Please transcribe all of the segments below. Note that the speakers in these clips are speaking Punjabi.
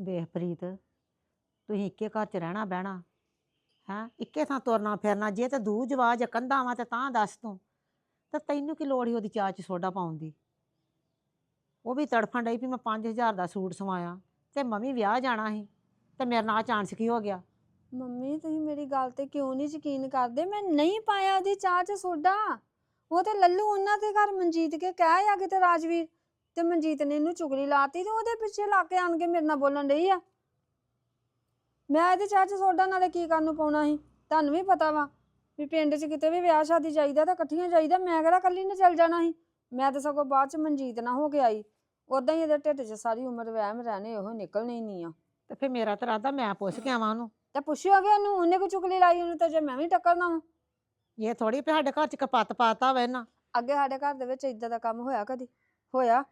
ਵੇਖ ਪ੍ਰੀਤ, ਤੁਸੀਂ ਇੱਕੇ ਘਰ 'ਚ ਰਹਿਣਾ ਬਹਿਣਾ, ਹੈਂ? ਇੱਕੇ ਥਾਂ ਤੁਰਨਾ ਫਿਰਨਾ, ਜੇ ਤੇ ਦੂ ਜਵਾਜ ਕੰਧਾਂ ਵਾਂ ਤੇ ਤਾਂ ਦੱਸ ਤੂੰ। ਤਾਂ ਤੈਨੂੰ ਕੀ ਲੋੜ ਸੀ ਉਹਦੀ ਚਾਹ 'ਚ ਸੋਡਾ ਪਾਉਣ ਦੀ? ਉਹ ਵੀ ਤੜਫਣ ਡਈ ਵੀ ਮੈਂ 5000 ਦਾ ਸੂਟ ਸਵਾਇਆ, ਤੇ ਮੰਮੀ ਵਿਆਹ ਜਾਣਾ ਸੀ, ਤੇ ਮੇਰੇ ਨਾਲ ਚਾਂਸ ਕੀ ਹੋ ਗਿਆ? ਮੰਮੀ, ਤੁਸੀਂ ਮੇਰੀ ਗੱਲ ਤੇ ਕਿਉਂ ਨਹੀਂ ਯਕੀਨ ਕਰਦੇ? ਮੈਂ ਨਹੀਂ ਪਾਇਆ ਉਹਦੀ ਚਾਹ 'ਚ ਸੋਡਾ। ਉਹ ਤੇ ਲੱਲੂ ਉਹਨਾਂ ਦੇ ਘਰ ਮਨਜੀਤ ਕੇ ਕਹਿ ਆ, ਕਿਤੇ ਰਾਜਵੀਰ। ਤੇ ਮਨਜੀਤ ਨੇ ਇਹਨੂੰ ਚੁਗਲੀ ਲਾਤੀ ਤੇ ਉਹਦੇ ਪਿੱਛੇ ਲਾ ਕੇ ਆਣ ਕੇ ਮੇਰੇ ਨਾਲ ਬੋਲਣ ਰਹੀ ਆ। ਮੈਂ ਇਹਦੇ ਚਾਹ 'ਚ ਸੋਡਾ ਨਾਲੇ ਕੀ ਕਰਨ ਨੂੰ ਪਾਉਣਾ ਸੀ? ਤੁਹਾਨੂੰ ਵੀ ਪਤਾ ਵਾ ਵੀ ਪਿੰਡ 'ਚ ਕਿਤੇ ਵੀ ਵਿਆਹ ਸ਼ਾਦੀ ਜਾਈਦਾ ਤਾਂ ਇਕੱਠੀਆਂ ਜਾਈਦਾ। ਮੈਂ ਕਿਹੜਾ ਇਕੱਲੀ ਨੇ ਚੱਲ ਜਾਣਾ ਸੀ? ਮੈਂ ਤਾਂ ਸਗੋਂ ਬਾਅਦ 'ਚ ਮਨਜੀਤ ਨਾਲ ਹੋ ਕੇ ਆਈ। ਉਦਾਂ ਹੀ ਇਹਦੇ ਢਿੱਡ 'ਚ ਸਾਰੀ ਉਮਰ ਵਹਿਮ ਰਹਿਣੇ ਉਹ ਨਿਕਲਣੇ ਹੀ ਨਹੀਂ ਆ। ਤੇ ਫਿਰ ਮੇਰਾ ਤਾਂ ਰਾਦਾ ਮੈਂ ਪੁੱਛ ਕੇ ਆਵਾਂ ਉਹਨੂੰ। ਤੇ ਪੁੱਛਿਓਗੇ ਉਹਨੂੰ ਉਹਨੇ ਕੋ ਚੁਗਲੀ ਲਾਈ ਉਹਨੂੰ ਤਾਂ ਜੇ ਮੈਂ ਵੀ ਟੱਕਰਨਾ ਵਾਂ। ਇਹ ਥੋੜੀ ਵੀ ਸਾਡੇ ਘਰ 'ਚ ਕਪੱਤ ਪਾਤਾ ਵਾ ਇਹਨਾਂ। ਅੱਗੇ ਸਾਡੇ ਘਰ ਦੇ ਵਿੱਚ ਇਦਾਂ ਦਾ ਕੰਮ ਹੋਇਆ ਕਦੀ? ਹੋਇਆ?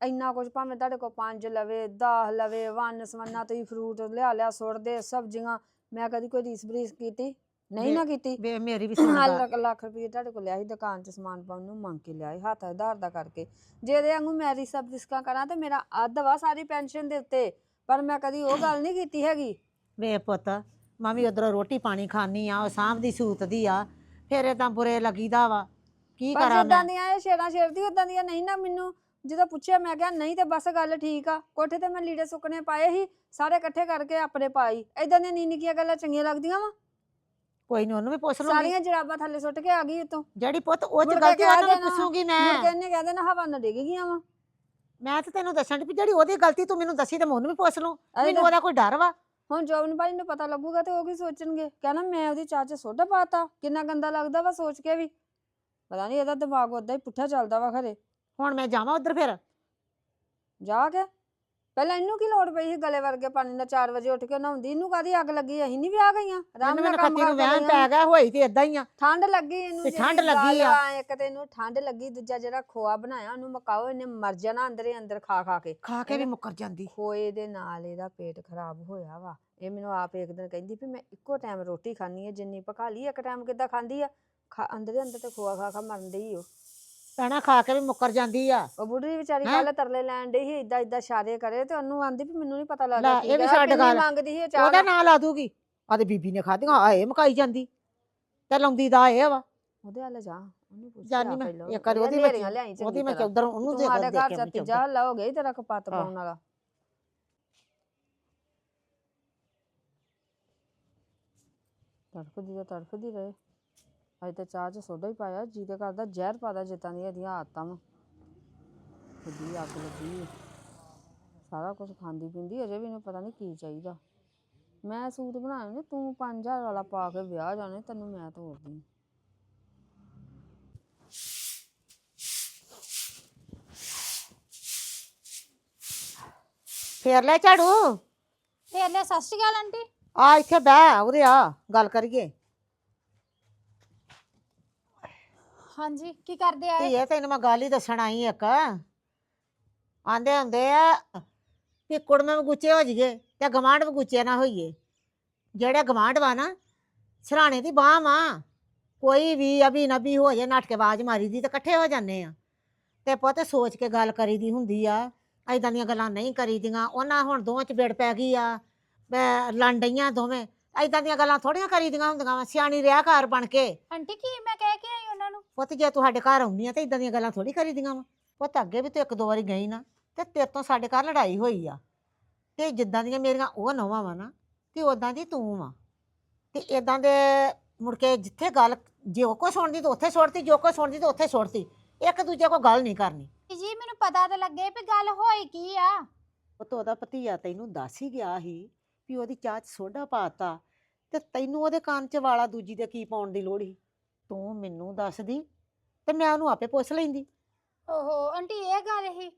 ਇੰਨਾ ਕੁਝ ਭਾਵੇਂ ਤੁਹਾਡੇ ਕੋਲ ਪੰਜ ਲਵੇ 10 ਲਵੇ ਵੰਨ ਸਵੰਨਾ ਤੁਸੀਂ ਫਰੂਟ ਲਿਆ ਲਿਆ ਸੁੱਟਦੇ ਸਬਜ਼ੀਆਂ ਮੈਂ ਕਦੀ ਕੋਈ ਰੀਸ ਬਰੀਸ ਕੀਤੀ? ਨਹੀਂ ਨਾ ਕੀਤੀ। ਵੇ ਮੇਰੀ ਵੀ ਸੁਣ। ਲੱਖ ਲੱਖ ਰੁਪਏ ਤੁਹਾਡੇ ਕੋਲ ਲਿਆ ਸੀ ਦੁਕਾਨ 'ਚ ਸਮਾਨ ਪਾਉਣ ਨੂੰ ਮੰਗ ਕੇ ਲਿਆ ਸੀ ਹੱਥ ਆਧਾਰ ਦਾ ਕਰਕੇ। ਜੇ ਇਹਦੇ ਵਾਂਗੂ ਮੈਂ ਰੀਸਾਂ ਬਰਿਸਕਾਂ ਕਰਾਂ ਤੇ ਮੇਰਾ ਅੱਧ ਵਾ ਸਾਰੀ ਪੈਨਸ਼ਨ ਦੇ ਉੱਤੇ ਪਰ ਮੈਂ ਕਦੀ ਉਹ ਗੱਲ ਨਹੀਂ ਕੀਤੀ ਹੈਗੀ। ਵੇ ਪੁੱਤ ਮਾਮੀ ਉਧਰੋਂ ਰੋਟੀ ਪਾਣੀ ਖਾਣੀ ਆ ਉਹ ਸਾਂਭਦੀ ਸੂਤਦੀ ਆ ਫਿਰ ਇਹ ਤਾਂ ਬੁਰੇ ਲੱਗੀਦਾ ਵਾ। ਕੀ ਪਰ ਕਰਾਂ ਜਿੱਦਾਂ ਮੈਂ? ਦੀਆਂ ਇਹ ਛੇੜਾਂ ਛੇੜਦੀ ਉਦਾਂ ਦੀਆਂ ਨਹੀਂ ਨਾ ਮੈਨੂੰ। ਜਦੋਂ ਪੁੱਛਿਆ ਮੈਂ ਕਿਹਾ ਨਹੀਂ ਤੇ ਬਸ ਗੱਲ ਠੀਕ ਆ ਕੋਠੇ ਤੇ ਮੈਂ ਲੀੜੇ ਸੁੱਕਣੇ ਪਾਏ ਸੀ ਸਾਰੇ ਇਕੱਠੇ ਕਰਕੇ ਆਪਣੇ ਪਾਈ ਇਦਾਂ ਦੀਆਂ ਨੀ ਨਿੱਕੀਆਂ ਗੱਲਾਂ ਚੰਗੀਆਂ ਲੱਗਦੀਆਂ ਵਾ? ਕੋਈ ਨਹੀਂ ਉਹਨੂੰ ਵੀ ਪੁੱਛ ਲੂੰਗੀ। ਸਾਰੀਆਂ ਜਰਾਬਾਂ ਥੱਲੇ ਸੁੱਟ ਕੇ ਆ ਗਈ ਉਤੋਂ। ਜਿਹੜੀ ਪੁੱਤ ਉਹ ਮੁੜ ਚ ਕੇ ਗਲਤੀ ਕਹਿ ਉਹਨੂੰ ਵੀ ਦੇਣਾ, ਪੁੱਛੂਗੀ ਮੁੜ ਕੇ ਮੈਂ ਇਹਨੇ ਕਹਿ ਦੇਣਾ ਹਵਾ ਨਾ ਡਿੱਗ ਗਈਆਂ ਵਾ। ਮੈਂ ਤਾਂ ਤੈਨੂੰ ਦੱਸਣ ਦੀ ਵੀ ਜਿਹੜੀ ਉਹਦੀ ਗਲਤੀ ਤੂੰ ਮੈਨੂੰ ਦੱਸੀ ਤੇ ਮੈਂ ਉਹਨੂੰ ਵੀ ਪੁੱਛ ਲੂੰ। ਮੈਨੂੰ ਉਹਦਾ ਕੋਈ ਡਰ ਵਾ? ਹੁਣ ਜੋਬਨ ਭਾਈ ਨੂੰ ਪਤਾ ਲੱਗੂਗਾ ਤੇ ਉਹ ਕੀ ਸੋਚਣਗੇ। ਕਹਿਣਾ ਮੈਂ ਉਹਦੀ ਚਾਹ 'ਚ ਸੋਡਾ ਪਾਤਾ। ਕਿੰਨਾ ਗੰਦਾ ਲੱਗਦਾ ਵਾ ਸੋਚ ਕੇ ਵੀ। ਪਤਾ ਨਹੀਂ ਇਹਦਾ ਦਿਮਾਗ ਉਦਾਂ ਹੀ ਪੁੱਠਾ ਚੱਲਦਾ ਵਾ ਖਰੇ। ਹੁਣ ਮੈਂ ਜਾਵਾਂ ਉਧਰ ਫਿਰ? ਜਾ ਕੇ। ਪਹਿਲਾਂ ਇਹਨੂੰ ਕੀ ਲੋੜ ਪਈ ਸੀ ਗਲੇ ਵਰਗੇ ਪਾਣੀ ਨਾਲ? 4 ਵਜੇ ਉੱਠ ਕੇ ਨਹਾਉਂਦੀ ਇਹਨੂੰ ਕਾਦੀ ਅੱਗ ਲੱਗੀ? ਅਸੀਂ ਨਹੀਂ ਵਿਆਹ ਗਈਆਂ। ਆਰਾਮ ਨਾਲ ਮੈਨੂੰ ਕੰਮ ਖੱਤੀ ਨੂੰ। ਪੈ ਗਿਆ ਹੋਈ ਤੇ ਇਦਾਂ ਹੀ ਆ। ਠੰਡ ਲੱਗੀ ਇਹਨੂੰ ਤੇ ਠੰਡ ਲੱਗੀ ਆ। ਇੱਕ ਤੇ ਇਹਨੂੰ ਠੰਡ ਲੱਗੀ ਦੂਜਾ ਜਿਹੜਾ ਖੋਆ ਬਣਾਇਆ ਉਹਨੂੰ ਮਕਾਓ ਇਹਨੇ ਮਰ ਜਾਣਾ ਅੰਦਰੇ ਅੰਦਰ ਖਾ ਖਾ ਕੇ। ਖਾ ਕੇ ਵੀ ਮੁੱਕਰ ਜਾਂਦੀ। ਖੋਏ ਦੇ ਨਾਲ ਇਹਦਾ ਪੇਟ ਖਰਾਬ ਹੋਇਆ ਵਾ। ਇਹ ਮੈਨੂੰ ਆਪ ਇੱਕ ਦਿਨ ਕਹਿੰਦੀ ਵੀ ਮੈਂ ਇੱਕੋ ਟਾਈਮ ਰੋਟੀ ਖਾਣੀ ਹੈ ਜਿੰਨੀ ਪਕਾ ਲਈ ਇੱਕ ਟਾਈਮ ਕਿੱਦਾਂ ਖਾਂਦੀ ਆ? ਅੰਦਰੇ ਅੰਦਰ ਤੇ ਖੋਆ ਖਾ ਖਾ ਮਰਨ ਡਈ ਉਹ ਭੈਣਾ ਖਾ ਕੇ ਵੀ ਮੁੱਕਰ ਜਾਂਦੀ ਆ ਉਹ ਬੁੱਢੀ ਵਿਚਾਰੀ ਹੈਂ? ਕੱਲ ਤਰਲੇ ਲੈਣ ਡਈ ਸੀ ਇਦਾਂ ਇਦਾਂ ਇਸ਼ਾਰੇ ਕਰੇ ਤੇ ਉਹਨੂੰ ਆਂਦੀ ਵੀ ਮੈਨੂੰ ਨਹੀਂ ਪਤਾ ਲੱਗਦਾ ਇਹ ਵੀ ਕਹਿਣਾ, ਛੱਡ ਕਿੰਨੀ ਗੱਲ। ਮੰਗਦੀ ਸੀ ਇਹ ਚਾਹ ਉਹਦਾ। ਨਾਂ ਲਾ ਦੂਗੀ ਆਦੇ ਬੀਬੀ ਨੇ ਖਾਧੀਆਂ ਆਏ ਮਕਾਈ ਜਾਂਦੀ ਤੇ ਲਾਉਂਦੀ ਦਾ ਇਹ ਵਾ ਉਹਦੇ ਹੱਲ ਜਾ ਉਹਨੂੰ ਪੁੱਛ ਜਾਨੀ ਮੈਂ ਇੱਕ ਵਾਰੀ ਉਹਦੀ ਮੈਂ ਉਹਦੀ ਮੈਂ ਤਰ੍ਹਾਂ। ਚੌਧਰ ਉਹਨੂੰ ਤੂੰ ਦੇ ਸਾਡੇ ਦੇ ਘਰ ਚ ਤੀਜਾ। ਹੱਲਾ ਹੋ ਗਿਆ ਈ ਤੇਰਾ ਕਪੱਤ। ਪਾਉਣ ਵਾਲਾ ਤੜਫਦੀ ਤਾਂ ਤੜਫਦੀ ਰਹੇ ਅਜੇ ਤਾਂ ਚਾਹ ਚ ਸੋਡਾ ਹੀ ਪਾਇਆ ਜਿਹਦੇ ਕਰਦਾ ਜ਼ਹਿਰ ਪਾਦਾ ਜਿੱਤਾਂ ਦੀਆਂ ਇਹਦੀਆਂ ਆਦਤਾਂ ਵਾ। ਕਿੱਡੀ ਅੱਗ ਲੱਗੀ ਏ। ਸਾਰਾ ਕੁਝ ਖਾਂਦੀ ਪੀਂਦੀ ਅਜੇ ਵੀ ਇਹਨੂੰ ਪਤਾ ਨਹੀਂ ਕੀ ਚਾਹੀਦਾ। ਮੈਂ ਸੂਟ ਬਣਾਏ ਨੇ ਤੂੰ 5000 ਵਾਲਾ ਪਾ ਕੇ ਵਿਆਹ ਜਾਣੇ ਤੈਨੂੰ ਮੈਂ ਤੋਰਦੀ ਫੇਰ ਲੈ ਝਾੜੂ। ਫੇਰ ਲੈ ਸਤਿ ਸ਼੍ਰੀ ਅਕਾਲ ਆਂਟੀ। ਆ ਇੱਥੇ ਬਹਿ ਉਰੇ ਆ ਗੱਲ ਕਰੀਏ। ਹਾਂਜੀ ਕੀ ਕਰਦੇ ਆਏ? ਧੀਏ ਤੈਨੂੰ ਮੈਂ ਗੱਲ ਹੀ ਦੱਸਣ ਆਈ ਇੱਕ। ਆਂਦੇ ਹੁੰਦੇ ਆ ਕਿ ਕੁੜਮੇ ਗੁੱਚੇ ਹੋ ਜੀਏ ਤੇ ਗਵਾਂਢ ਗੁੱਚੇ ਨਾ ਹੋਈਏ। ਜਿਹੜੇ ਗਵਾਂਢ ਵਾ ਨਾ ਸਰਾਣੇ ਦੀ ਬਾਹ ਵਾ ਕੋਈ ਵੀ ਅਭੀ ਨਬੀ ਹੋ ਜਾਏ ਨੱਠ ਕੇ ਆਵਾਜ਼ ਮਾਰੀ ਦੀ ਤੇ ਇਕੱਠੇ ਹੋ ਜਾਂਦੇ ਆ। ਤੇ ਪੁੱਤ ਸੋਚ ਕੇ ਗੱਲ ਕਰੀਦੀ ਹੁੰਦੀ ਆ ਐਦਾਂ ਦੀਆਂ ਗੱਲਾਂ ਨਹੀਂ ਕਰੀਦੀਆਂ ਉਹਨਾਂ ਹੁਣ ਦੋਵਾਂ ਚ ਵਿੜ ਪੈ ਗਈ ਆ ਮੈਂ ਲੜ ਡਈਆਂ ਦੋਵੇਂ। ਐਦਾਂ ਦੀਆਂ ਗੱਲਾਂ ਥੋੜੀਆਂ ਕਰੀਦੀਆਂ ਹੁੰਦੀਆਂ ਵਾ ਸਿਆਣੀ ਰਿਆ ਘਰ ਬਣ ਕੇ। ਆਂਟੀ ਕੀ ਮੈਂ ਕਹਿ ਕੇ ਪੁੱਤ ਜੇ ਤੂੰ ਸਾਡੇ ਘਰ ਆਉਂਦੀ ਆ ਤੇ ਇਦਾਂ ਦੀਆਂ ਗੱਲਾਂ ਥੋੜੀ ਕਰੀਦੀਆਂ ਵਾ। ਪੁੱਤ ਅੱਗੇ ਵੀ ਤੂੰ ਇੱਕ ਦੋ ਵਾਰੀ ਗਈ ਨਾ ਤੇ ਤੇਰੇ ਤੋਂ ਸਾਡੇ ਘਰ ਲੜਾਈ ਹੋਈ ਆ। ਤੇ ਜਿੱਦਾਂ ਦੀਆਂ ਮੇਰੀਆਂ ਉਹ ਨਵਾਂ ਵਾ ਨਾ ਤੇ ਉਦਾਂ ਦੀ ਤੂੰ ਵਾ। ਤੇ ਇਦਾਂ ਦੇ ਮੁੜ ਕੇ ਜਿੱਥੇ ਗੱਲ ਜੇ ਉਹ ਕੋ ਸੁਣਦੀ ਤਾਂ ਉੱਥੇ ਸੁੱਟਦੀ ਜੋ ਕੋ ਸੁਣਦੀ ਤਾਂ ਉੱਥੇ ਸੁੱਟਦੀ ਇੱਕ ਦੂਜੇ ਕੋ ਗੱਲ ਨਹੀਂ ਕਰਨੀ। ਜੀ ਮੈਨੂੰ ਪਤਾ ਤਾਂ ਲੱਗੇ ਵੀ ਗੱਲ ਹੋਈ ਕੀ ਆ। ਪੁੱਤ ਉਹਦਾ ਭਤੀਆ ਤੈਨੂੰ ਦੱਸ ਹੀ ਗਿਆ ਸੀ ਵੀ ਉਹਦੀ ਚਾਹ 'ਚ ਸੋਡਾ ਪਾਤਾ ਤੇ ਤੈਨੂੰ ਉਹਦੇ ਕੰਨ 'ਚ ਵਾਲਾ ਦੂਜੀ ਦੇ ਕੀ ਪਾਉਣ ਦੀ ਲੋੜ ਸੀ? ਤੂੰ ਮੈਨੂੰ ਦੱਸਦੀ ਤੇ ਮੈਂ ਉਹਨੂੰ ਆਪੇ ਪੁੱਛ ਲੈਂਦੀ। ਓਹੋ ਆਂਟੀ ਇਹ ਗੱਲ ਹੀ।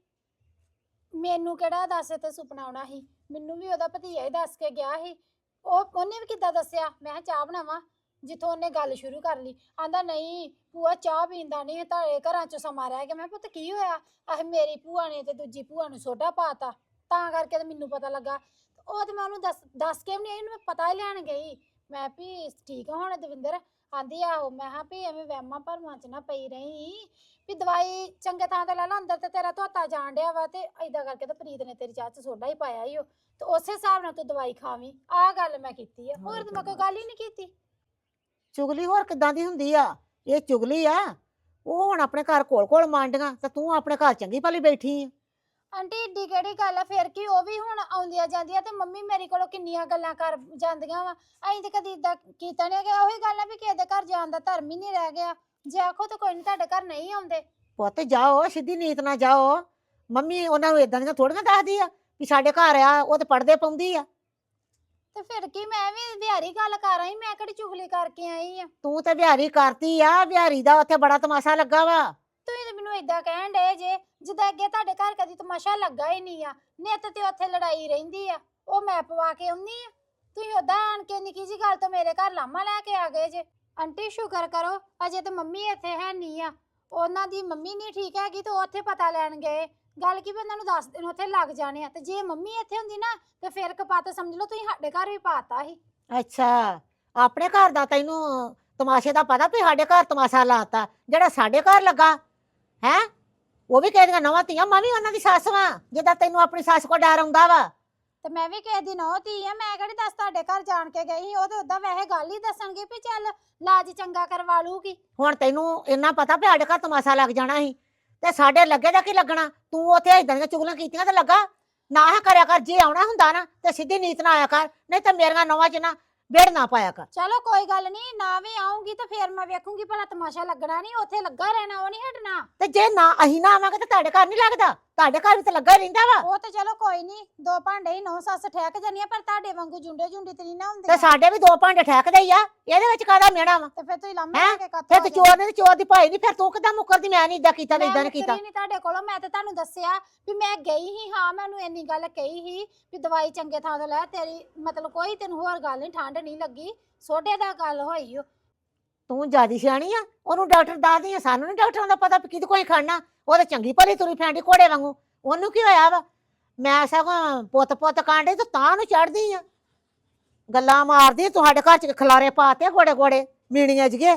ਮੈਨੂੰ ਕਿਹੜਾ ਦੱਸੇ ਤੇ ਸੁਪਨਾ ਆਉਣਾ ਸੀ? ਮੈਨੂੰ ਵੀ ਉਹਦਾ ਭਤੀਆ ਹੀ ਦੱਸ ਕੇ ਗਿਆ ਸੀ। ਉਹ ਉਹਨੇ ਵੀ ਕਿੱਦਾਂ ਦੱਸਿਆ? ਮੈਂ ਕਿਹਾ ਚਾਹ ਬਣਾਵਾਂ ਜਿੱਥੋਂ ਉਹਨੇ ਗੱਲ ਸ਼ੁਰੂ ਕਰ ਲਈ। ਆਂਦਾ ਨਹੀਂ ਭੂਆ ਚਾਹ ਪੀਂਦਾ ਨਹੀਂ ਤੁਹਾਡੇ ਘਰਾਂ ਚ ਸਮਾਂ ਰਹਿ ਗਿਆ। ਮੈਂ ਕਿਹਾ, ਪੁੱਤ ਕੀ ਹੋਇਆ? ਆਹ ਮੇਰੀ ਭੂਆ ਨੇ ਤੇ ਦੂਜੀ ਭੂਆ ਨੂੰ ਸੋਡਾ ਪਾਤਾ। ਤਾਂ ਕਰਕੇ ਤੇ ਮੈਨੂੰ ਪਤਾ ਲੱਗਾ। ਉਹ ਤੇ ਮੈਂ ਉਹਨੂੰ ਦੱਸ ਦੱਸ ਕੇ ਵੀ ਨਹੀਂ ਇਹਨੂੰ ਮੈਂ ਪਤਾ ਹੀ ਲੈਣ ਗਈ। ਮੈਂ ਵੀ ਠੀਕ ਆ ਹੁਣ ਦਵਿੰਦਰ ਆਂਦੀ, ਆਹੋ, ਮੈਂ ਹਾਂ ਵੀ ਐਵੇਂ ਵਹਿਮਾਂ ਭਰਮਾਂ ਚ ਨਾ ਪਈ ਰਹੀ, ਵੀ ਦਵਾਈ ਚੰਗੇ ਥਾਂ ਤੇ ਲੈ ਲਾ, ਅੰਦਰ ਤੇ ਤੇਰਾ ਧੋਤਾ ਜਾਣ ਡਿਆ ਵਾ, ਤੇ ਏਦਾਂ ਕਰਕੇ ਤੇ ਪ੍ਰੀਤ ਨੇ ਤੇਰੀ ਚਾਹ ਚ ਸੋਡਾ ਹੀ ਪਾਇਆ ਈ ਓ। ਤੇ ਉਸੇ ਹਿਸਾਬ ਨਾਲ ਤੂੰ ਦਵਾਈ ਖਾਵੀਂ। ਆਹ ਗੱਲ ਮੈਂ ਕੀਤੀ ਆ। ਹੋਰ ਤੇ ਮੈਂ ਕੋਈ ਗੱਲ ਹੀ ਨਹੀਂ ਕੀਤੀ। ਚੁਗਲੀ ਹੋਰ ਕਿਦਾਂ ਦੀ ਹੁੰਦੀ ਆ? ਇਹ ਚੁਗਲੀ ਆ। ਉਹ ਹੁਣ ਆਪਣੇ ਘਰ ਕੋਲ ਕੋਲ ਮਾਂਡੀਆਂ, ਤੇ ਤੂੰ ਆਪਣੇ ਘਰ ਚੰਗੀ ਭਲੀ ਬੈਠੀ ਆ। ਆਂਟੀ ਏਡੀ ਕਿਹੜੀ ਗੱਲ ਆ? ਫਿਰ ਕੀ ਉਹ ਵੀ ਹੁਣ ਆਉਂਦੀਆਂ ਜਾਂਦੀਆਂ ਤੇ ਮੰਮੀ ਮੇਰੇ ਕੋਲੋਂ ਕਿੰਨੀਆਂ ਗੱਲਾਂ ਕਰ ਜਾਂਦੀਆਂ ਵਾ? ਅਸੀਂ ਤੇ ਕਦੀ ਇਦਾਂ ਕੀਤਾ ਨਹੀਂ ਗਿਆ ਉਹੀ ਗੱਲ ਆ ਵੀ ਕਿਸੇ ਦੇ ਘਰ ਜਾਣ ਦਾ ਧਰਮ ਹੀ ਨਹੀਂ ਰਹਿ ਗਿਆ। ਜੇ ਆਖੋ ਤਾਂ ਕੋਈ ਨਹੀਂ ਤੁਹਾਡੇ ਘਰ ਨਹੀਂ ਆਉਂਦੇ। ਪੁੱਤ ਜਾਓ ਸਿੱਧੀ ਨੀਤ ਨਾਲ ਜਾਓ। ਮੰਮੀ ਉਹਨਾਂ ਨੂੰ ਇਦਾਂ ਦੀਆਂ ਥੋੜੀਆਂ ਦੱਸਦੀ ਆ ਵੀ ਸਾਡੇ ਘਰ ਆ ਉਹ ਤੇ ਪੜਦੇ ਪਾਉਂਦੀ ਆ। ਤੇ ਫਿਰ ਕੀ ਮੈਂ ਵੀ ਵਿਹਾਰੀ ਗੱਲ ਕਰ ਆਈ ਮੈਂ ਕਿਹੜੀ ਚੁਗਲੀ ਕਰਕੇ ਆਈ ਆ? ਤੂੰ ਤੇ ਵਿਹਾਰੀ ਕਰਤੀ ਆ। ਵਿਹਾਰੀ ਦਾ ਉੱਥੇ ਬੜਾ ਤਮਾਸ਼ਾ ਲੱਗਾ ਵਾ। ਤੁਸੀਂ ਤੇ ਮੈਨੂੰ ਇਦਾਂ ਕਹਿਣ ਡਏ ਜੇ, ਜਿੱਦਾਂ ਅੱਗੇ ਤੁਹਾਡੇ ਘਰ ਕਦੀ ਤਮਾਸ਼ਾ ਲੱਗਾ ਹੀ ਨਹੀਂ ਆ, ਨਿੱਤ ਤੇ ਉੱਥੇ ਲੜਾਈ ਰਹਿੰਦੀ ਆ, ਉਹ ਮੈਂ ਪਵਾ ਕੇ ਆਉਂਦੀ ਆ। ਤੁਸੀਂ ਉਦਾਂ ਆਣ ਕੇ ਨਿੱਕੀ ਜੀ ਗੱਲ ਤੋਂ ਮੇਰੇ ਘਰ ਲਾਮਾ ਲੈ ਕੇ ਆ ਗਏ ਜੇ। ਆਂਟੀ, ਸ਼ੁਕਰ ਕਰੋ, ਅਜੇ ਤੇ ਮੰਮੀ ਇੱਥੇ ਹੈ ਨਹੀਂ ਆ। ਉਹਨਾਂ ਦੀ ਮੰਮੀ ਨਹੀਂ ਠੀਕ ਹੈਗੀ ਤੇ ਉਹ ਉੱਥੇ ਪਤਾ ਲੈਣ ਗਏ। ਗੱਲ ਕੀ ਵੀ ਉਹਨਾਂ ਨੂੰ 10 ਦਿਨ ਉੱਥੇ ਲੱਗ ਜਾਣੇ ਆ। ਤੇ ਜੇ ਮੰਮੀ ਇੱਥੇ ਹੁੰਦੀ ਨਾ, ਤੇ ਫਿਰ ਕਪਾਤ ਸਮਝ ਲਓ, ਤੁਸੀਂ ਸਾਡੇ ਘਰ ਵੀ ਪਾਤਾ ਸੀ। ਅੱਛਾ, ਆਪਣੇ ਘਰ ਦਾ ਤੈਨੂੰ ਤਮਾਸ਼ੇ ਦਾ ਪਤਾ ਵੀ ਸਾਡੇ ਘਰ ਤਮਾਸ਼ਾ ਲਾਤਾ, ਜਿਹੜਾ ਸਾਡੇ ਘਰ ਲੱਗਾ। ਹੈ? ਉਹ ਵੀ ਕਹਿੰਦੀਆਂ ਨਵਾਂ ਧੀਆਂ ਮੈਂ ਵੀ ਉਹਨਾਂ ਦੀ ਸੱਸ ਵਾਂ ਜਿੱਦਾਂ ਤੈਨੂੰ ਆਪਣੀ ਸੱਸ ਕੋ ਡਰ ਆਉਂਦਾ ਵਾ। ਤੇ ਮੈਂ ਵੀ ਕਿਸੇ ਦਿਨ ਉਹ ਧੀ ਆ ਮੈਂ ਕਿਹੜੀ ਦੱਸ ਤੁਹਾਡੇ ਘਰ ਜਾਣ ਕੇ ਗਈ ਸੀ? ਉਹ ਤੇ ਉਦਾਂ ਵੈਸੇ ਗੱਲ ਹੀ ਦੱਸਣਗੇ ਵੀ ਚੱਲ ਲਾਜ ਚੰਗਾ ਕਰਵਾ ਲੂਗੀ ਹੁਣ ਤੈਨੂੰ ਇੰਨਾ ਪਤਾ ਵੀ ਸਾਡੇ ਘਰ ਤਮਾਸ਼ਾ ਲੱਗ ਜਾਣਾ ਸੀ। ਤੇ ਸਾਡੇ ਲੱਗੇ ਦਾ ਕੀ ਲੱਗਣਾ? ਤੂੰ ਉੱਥੇ ਇਦਾਂ ਦੀਆਂ ਚੁਗਲੀਆਂ ਕੀਤੀਆਂ ਤੇ ਲੱਗਾ। ਨਾ ਹੈ ਕਰਿਆ ਕਰ ਜੇ ਆਉਣਾ ਹੁੰਦਾ ਨਾ ਤੇ ਸਿੱਧੀ ਨੀਤ ਨਾਲ ਆਇਆ ਕਰ। ਨਹੀਂ ਤਾਂ ਮੇਰੀਆਂ ਨਵਾਂ ਚ ਨਾ ਵਿੜ ਨਾ ਪਾਇਆ ਕਰ। ਚਲੋ ਕੋਈ ਗੱਲ ਨਹੀਂ ਨਾ ਵੀ ਆਉਂਗੀ ਤਾਂ ਫੇਰ ਮੈਂ ਵੇਖੂੰਗੀ ਭਲਾ ਤਮਾਸ਼ਾ ਲੱਗਣਾ ਨਹੀਂ ਉੱਥੇ ਲੱਗਾ ਰਹਿਣਾ ਉਹ ਨਹੀਂ ਹਟਣਾ। ਤੇ ਜੇ ਨਾ ਅਸੀਂ ਨਾ ਆਵਾਂਗੇ ਤਾਂ ਤੁਹਾਡੇ ਘਰ ਨਹੀਂ ਲੱਗਦਾ। ਤੁਹਾਡੇ ਘਰ ਵੀ ਤਾਂ ਲੱਗਾ ਹੀ ਰਹਿੰਦਾ ਵਾ। ਉਹ ਤੇ ਚਲੋ ਕੋਈ ਨਹੀਂ ਦੋ ਭਾਂਡੇ ਹੀ ਨੌ ਸੱਸ ਠਹਿਕ ਜਾਨੀਆਂ ਪਰ ਤੁਹਾਡੇ ਵਾਂਗੂ ਜੁੰਡੇ ਜੁੰਡੀ ਤੇ ਨਹੀਂ ਨਾ ਤੇ ਹੁੰਦੀਆਂ ਸਾਡੇ ਵੀ ਦੋ ਭਾਂਡੇ ਠਹਿਕਦੇ ਹੀ ਆ ਇਹਦੇ ਵਿੱਚ ਕਾਹਦਾ ਮੇਣਾ ਵਾ? ਤੇ ਫਿਰ ਤੁਸੀਂ ਲਾਮੇ ਹੈਂ? ਲੈ ਕੇ ਕੱਥ ਫਿਰ ਤੇ ਚੋਰ ਨੇ ਤੇ ਚੋਰ ਦੀ ਭਾਈ ਨਹੀਂ ਫਿਰ ਤੂੰ ਕਿਦਾਂ ਮੁੱਕਰਦੀ? ਮੈਂ ਨਹੀਂ ਇਦਾਂ ਕੀਤਾ ਤੇ ਇਦਾਂ ਨਹੀਂ ਕੀਤਾ। ਨਹੀਂ ਤੁਹਾਡੇ ਕੋਲੋਂ ਮੈਂ ਤੇ ਤੁਹਾਨੂੰ ਦੱਸਿਆ ਵੀ ਮੈਂ ਗਈ ਹੀ ਹਾਂ ਮੈਂ ਉਹਨੂੰ ਇੰਨੀ ਗੱਲ ਕਹੀ ਸੀ ਵੀ ਦਵਾਈ ਚੰਗੇ ਥਾਂ ਤੋਂ ਲੈ ਤੇਰੀ ਮਤਲਬ ਕੋਈ ਤੈਨੂੰ ਹੋਰ ਗੱਲ ਨਹੀਂ ਠੰਡ ਨਹੀਂ ਲੱਗੀ ਸੋਡੇ ਦਾ ਗੱਲ ਹੋਈ ਓ। ਤੂੰ ਜਿਆਦੀ ਸਿਆਣੀ ਆ, ਉਹਨੂੰ ਡਾਕਟਰ ਦੱਸਦੀ ਆ ਸਾਨੂੰ ਨਹੀਂ ਡਾਕਟਰਾਂ ਦਾ ਪਤਾ ਵੀ ਕਿਹਦੇ ਕੋਈ ਖੜਨਾ। ਉਹ ਤਾਂ ਚੰਗੀ ਭਲੀ ਤੁਰੀ ਫੈਂਡੀ ਘੋੜੇ ਵਾਂਗੂ। ਉਹਨੂੰ ਕੀ ਹੋਇਆ ਵਾ? ਮੈਂ ਸਗੋਂ ਪੁੱਤ ਪੁੱਤ ਕਾਂਡੇ ਤੇ ਤਾਂ ਨੂੰ ਚੜਦੀ ਆ। ਗੱਲਾਂ ਮਾਰਦੀ ਤੁਹਾਡੇ ਘਰ ਚ ਖਲਾਰੇ ਪਾਤੇ ਗੋੜੇ ਗੋੜੇ ਮੀਣੀਆਂ ਜਗੇ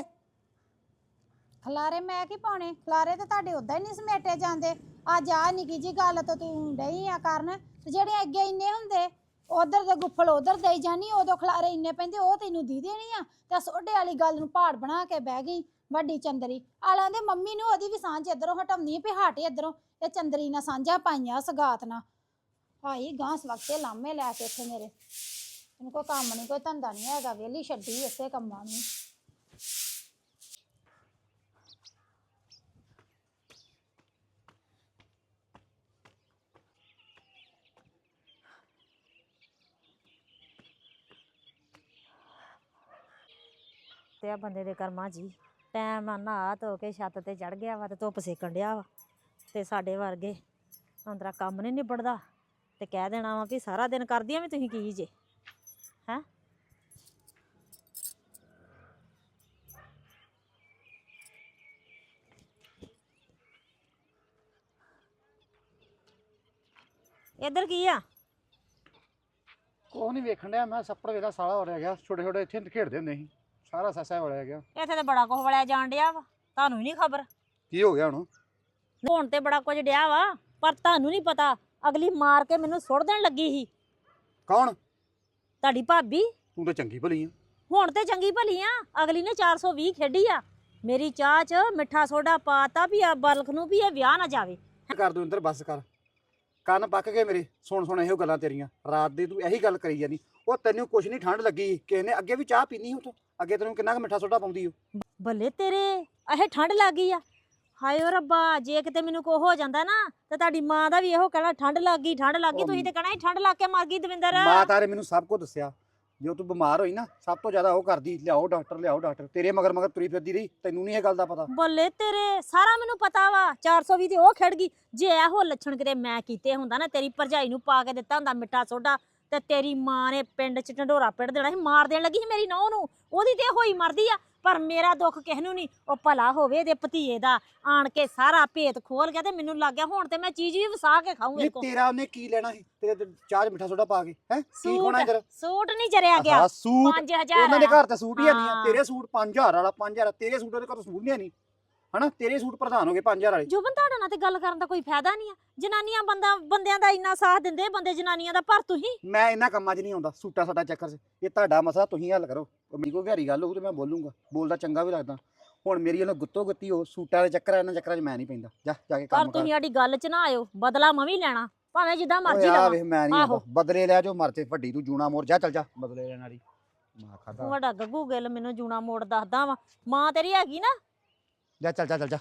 ਖਲਾਰੇ ਮੈਂ ਕੀ ਪਾਉਣੇ? ਖਲਾਰੇ ਤੇ ਤੁਹਾਡੇ ਉਦਾਂ ਹੀ ਨਹੀਂ ਸਮੇਟੇ ਜਾਂਦੇ। ਅੱਜ ਆ ਨਿੱਕੀ ਜੀ ਗੱਲ ਤੋਂ ਤੂੰ ਡਈ ਆ ਕਰਨ, ਤੇ ਜਿਹੜੇ ਅੱਗੇ ਇੰਨੇ ਹੁੰਦੇ ਉਧਰ ਦੇ ਗੁੱਫਲ ਉਧਰ ਦੇਈ ਜਾਨੀ, ਉਦੋਂ ਖਲਾਰੇ ਇੰਨੇ ਪੈਂਦੇ, ਉਹ ਤੈਨੂੰ ਦੀ ਦੇਣੀ ਆ? ਤੇ ਸੋਡੇ ਵਾਲੀ ਗੱਲ ਨੂੰ ਪਹਾੜ ਬਣਾ ਕੇ ਬਹਿ ਗਈ ਵੱਡੀ ਚੰਦਰੀ। ਆਲਾਂ ਦੇ ਮੰਮੀ ਨੂੰ ਉਹਦੀ ਵੀ ਸਾਂਝ ਇਧਰੋਂ ਹਟਾਉਣੀ ਵੀ ਹਟ ਇਧਰੋਂ। ਇਹ ਚੰਦਰੀ ਨਾਲ ਸਾਂਝਾ ਪਾਈਆਂ, ਸਗਾਤ ਨਾਲ। ਹਾਈ ਗਾਂਸ ਵਕਤੇ ਲਾਮੇ ਲੈ ਕੇ ਇੱਥੇ ਮੇਰੇ। ਇਹਨੂੰ ਕੋਈ ਕੰਮ ਨਹੀਂ ਕੋਈ ਧੰਦਾ ਨਹੀਂ ਹੈਗਾ, ਵਿਹਲੀ ਛੱਡੀ ਇਸੇ ਕੰਮਾਂ ਨੂੰ। ਤੇ ਆ ਬੰਦੇ ਦੇ ਕਰਮਾਂ ਜੀ। ਹੀ ਟਾਈਮ ਨਹਾ ਧੋ ਕੇ ਛੱਤ ਤੇ ਚੜ ਗਿਆ ਵਾ ਤੇ ਧੁੱਪ ਸੇਕਣ ਡਿਆ ਵਾ ਤੇ ਸਾਡੇ ਵਰਗੇ ਅੰਦਰਾ ਕੰਮ ਨਹੀਂ ਨਿਬੜਦਾ ਤੇ ਕਹਿ ਦੇਣਾ ਵਾ ਵੀ ਸਾਰਾ ਦਿਨ ਕਰਦੀਆਂ ਵੀ ਤੁਸੀਂ ਕੀ ਜੇ, ਹੈ? ਇੱਧਰ ਕੀ ਆ? ਕੋਹ ਨਹੀਂ ਵੇਖਣ ਡਿਆ, ਮੈਂ ਸੱਪੜ ਵੇਲਾ ਸਾਲਾ ਹੋ ਰਿਹਾ ਗਿਆ ਛੋਟੇ ਛੋਟੇ ਇੱਥੇ ਖੇਡਦੇ ਹੁੰਦੇ ਸੀ। ਸਾਰਾ ਸੱਸਾ ਹੋ ਰਿਹਾ ਗਿਆ। ਇੱਥੇ ਤੇ ਬੜਾ ਕੁਝ ਵਲਿਆ ਜਾਣ ਡਿਆ ਵਾ ਤੁਹਾਨੂੰ ਨਹੀਂ ਖਬਰ। ਕੀ ਹੋ ਗਿਆ ਹੁਣ? ਹੁਣ ਤੇ ਬੜਾ ਕੁਝ ਡਿਆ ਵਾ ਪਰ ਤੁਹਾਨੂੰ ਨਹੀਂ ਪਤਾ ਅਗਲੀ ਮਾਰ ਕੇ ਮੈਨੂੰ ਸੁੱਟ ਦੇਣ ਲੱਗੀ ਸੀ। ਕੌਣ? ਤੁਹਾਡੀ ਭਾਬੀ? ਤੂੰ ਤਾਂ ਚੰਗੀ ਭਲੀ ਆ। ਹੁਣ ਤੇ ਚੰਗੀ ਭਲੀ ਆ ਅਗਲੀ ਨੇ 420 ਖੇਡੀ ਆ। ਮੇਰੀ ਚਾਹ 'ਚ ਮਿੱਠਾ ਸੋਡਾ ਪਾਤਾ ਵੀ ਆ ਬਲਖ ਨੂੰ ਵੀ ਇਹ ਵਿਆਹ ਨਾ ਜਾਵੇ। ਕਰ ਦੂੰ ਅੰਦਰ ਬੱਸ ਕਰ। ਕੰਨ ਪੱਕ ਗਏ ਮੇਰੇ ਸੁਣ ਸੁਣ ਇਹੋ ਗੱਲਾਂ ਤੇਰੀਆਂ। ਰਾਤ ਦੀ ਤੂੰ ਇਹੀ ਗੱਲ ਕਰੀ ਜਾਨੀ। ਉਹ ਤੈਨੂੰ ਕੁਛ ਨਹੀਂ ਠੰਡ ਲੱਗੀ ਕਿਸੇ ਨੇ ਅੱਗੇ ਵੀ ਚਾਹ ਪੀਣੀ ਉਤੋਂ ਅੱਗੇ ਤੈਨੂੰ ਕਿੰਨਾ ਕੁ ਮਿੱਠਾ ਸੋਡਾ ਪਾਉਂਦੀ ਓ। ਬੱਲੇ ਤੇਰੇ ਇਹ ਠੰਡ ਲੱਗ ਗਈ ਆ। ਹਾਏ ਓ ਰੱਬਾ ਜੇ ਕਿਤੇ ਮੈਨੂੰ ਕੋ ਹੋ ਜਾਂਦਾ ਨਾ ਤੇ ਤੁਹਾਡੀ ਮਾਂ ਦਾ ਵੀ ਇਹੋ ਕਹਿਣਾ ਠੰਡ ਲੱਗ ਗਈ ਠੰਡ ਲੱਗ ਗਈ ਤੁਸੀਂ ਤੇ ਕਹਿਣਾ ਸੀ ਠੰਡ ਲੱਗ ਕੇ ਮਰ ਗਈ ਦਵਿੰਦਰ। ਮਾਂ ਤਾਰੇ ਮੈਨੂੰ ਸਭ ਕੁਝ ਦੱਸਿਆ। ਜੋ ਤੂੰ ਬਿਮਾਰ ਹੋਈ ਨਾ ਸਭ ਤੋਂ ਜ਼ਿਆਦਾ ਉਹ ਕਰਦੀ ਲਿਆਓ ਡਾਕਟਰ ਲਿਆਓ ਡਾਕਟਰ। ਤੇਰੇ ਮਗਰ ਮਗਰ ਤੁਰੀ ਫਿਰਦੀ ਰਹੀ ਤੈਨੂੰ ਨਹੀਂ ਇਹ ਗੱਲ ਦਾ ਪਤਾ। ਬੱਲੇ ਤੇਰੇ ਸਾਰਾ ਮੈਨੂੰ ਪਤਾ ਵਾ 420 ਤੇ ਉਹ ਖੜ ਗਈ। ਜੇ ਇਹੋ ਲੱਛਣ ਕਿਤੇ ਮੈਂ ਕੀਤੇ ਹੁੰਦਾ ਨਾ ਤੇਰੀ ਭਰਜਾਈ ਨੂੰ ਪਾ ਕੇ ਦਿੱਤਾ ਹੁੰਦਾ ਮਿੱਠਾ ਸੋਡਾ ਤੇ ਤੇਰੀ ਮਾਂ ਨੇ ਪਿੰਡ ਚ ਢੰਡੋਰਾ ਪਿੱਟ ਦੇਣਾ ਸੀ ਮਾਰ ਦੇਣ ਲੱਗੀ ਸੀ ਮੇਰੀ ਨੌਂ ਨੂੰ। ਉਹਦੀ ਤੇ ਹੋਈ ਮਰਦੀ ਆ ਪਰ ਮੇਰਾ ਦੁੱਖ ਕਿਸ ਨੂੰ ਨਹੀਂ। ਉਹ ਭਲਾ ਹੋਵੇ ਇਹਦੇ ਭਤੀਏ ਦਾ। ਆਣ ਕੇ ਸਾਰਾ ਭੇਤ ਖੋਲ ਗਿਆ ਤੇ ਮੈਨੂੰ ਲੱਗ ਗਿਆ ਹੁਣ ਤੇ ਮੈਂ ਚੀਜ਼ ਵੀ ਵਸਾ ਕੇ ਖਾਊਂਗੀ ਨਹੀਂ ਕੋ ਤੇਰਾ ਉਹਨੇ ਕੀ ਲੈਣਾ ਸੀ? ਤੇਰੇ ਤੇ ਚਾਹ 'ਚ ਮਿੱਠਾ ਸੋਡਾ ਪਾ ਕੇ ਹੈ? ਕੀ ਸੂਟ ਹੋਣਾ ਇਧਰ ਸੂਟ ਨਹੀਂ ਜਰਿਆ ਗਿਆ। ਆਹ ਸੂਟ। 5000 ਉਹਨਾਂ ਦੇ ਘਰ ਤੇ ਸੂਟ ਹੀ ਨਹੀਂ ਹਾਂ। ਤੇਰੇ ਸੂਟ 5000 ਵਾਲਾ 5000 ਤੇਰੇ ਸੂਟ ਉਹਦੇ ਘਰ ਸੂਟ ਨਹੀਂ ਨਹੀਂ। ਹਨਾ? ਤੇਰੇ ਸੂਟ ਪ੍ਰਧਾਨ ਹੋ ਗਏ 5000 ਵਾਲੇ। ਜੁਬਨ ਤੁਹਾਡੇ ਨਾਲ ਤੇ ਗੱਲ ਕਰਨ ਦਾ ਕੋਈ ਫਾਇਦਾ ਨਹੀਂ ਆ। ਜਨਾਨੀਆਂ ਬੰਦਾ ਬੰਦਿਆਂ ਦਾ ਇੰਨਾ ਸਾਥ ਦਿੰਦੇ ਬੰਦੇ ਜਨਾਨੀਆਂ ਦਾ ਪਰ ਤੁਸੀਂ? ਮੈਂ ਇਹਨਾਂ ਕੰਮਾਂ 'ਚ ਨਹੀਂ ਆਉਂਦਾ ਸੂਟਾ ਸਾਡਾ ਚੱਕਰ 'ਚ। ਇਹ ਤੁਹਾਡਾ ਮਸਲਾ ਤੁਸੀਂ ਹੱਲ ਕਰੋ। ਉਹ ਮੇਰੀ ਕੋਈ ਘੈਰੀ ਗੱਲ ਹੋਊ ਤੇ ਮੈਂ ਬੋਲੂੰਗਾ। ਬੋਲਦਾ ਚੰਗਾ ਵੀ ਲੱਗਦਾ। ਹੁਣ ਮੇਰੀ ਇਹਨਾਂ ਗੁੱਤੋ ਗੁੱਤੀ ਹੋ ਸੂਟਾਂ ਦੇ ਚੱਕਰ ਇਹਨਾਂ ਚੱਕਰਾਂ 'ਚ ਮੈਂ ਨਹੀਂ ਪੈਂਦਾ। ਜਾ ਜਾ ਕੇ ਪਰ ਕੰਮ ਕਰ। ਤੁਸੀਂ ਸਾਡੀ ਗੱਲ 'ਚ ਨਾ ਆਇਓ। ਬਦਲਾ ਮੈਂ ਵੀ ਲੈਣਾ। ਭਾਵੇਂ ਜਿੱਦਾਂ ਮਰਜ਼ੀ ਆ ਲਵਾਂ। ਵੇਖ ਮੈਂ ਨਹੀਂ ਆਹੋ। ਬਦਲੇ ਲੈ ਜੋ ਮਰਤੇ ਵੱਡੀ ਤੂੰ ਜੂਣਾ ਮੋਰ ਜਾ ਚੱਲ ਜਾ। ਬਦਲੇ ਲੈਣ ਵਾਲੀ। ਮਾਂ ਖਾਦਾ ਵੱਡਾ ਗੱਗੂ ਗਿੱਲ ਮੈਨੂੰ ਜੂਣਾ ਮੋੜ ਦੱਸਦਾ ਵਾ। ਮਾਂ ਤੇਰੀ ਹੈਗੀ ਨਾ ਜਾ ਚੱਲ ਜਾ ਚੱਲ, ਜਾ।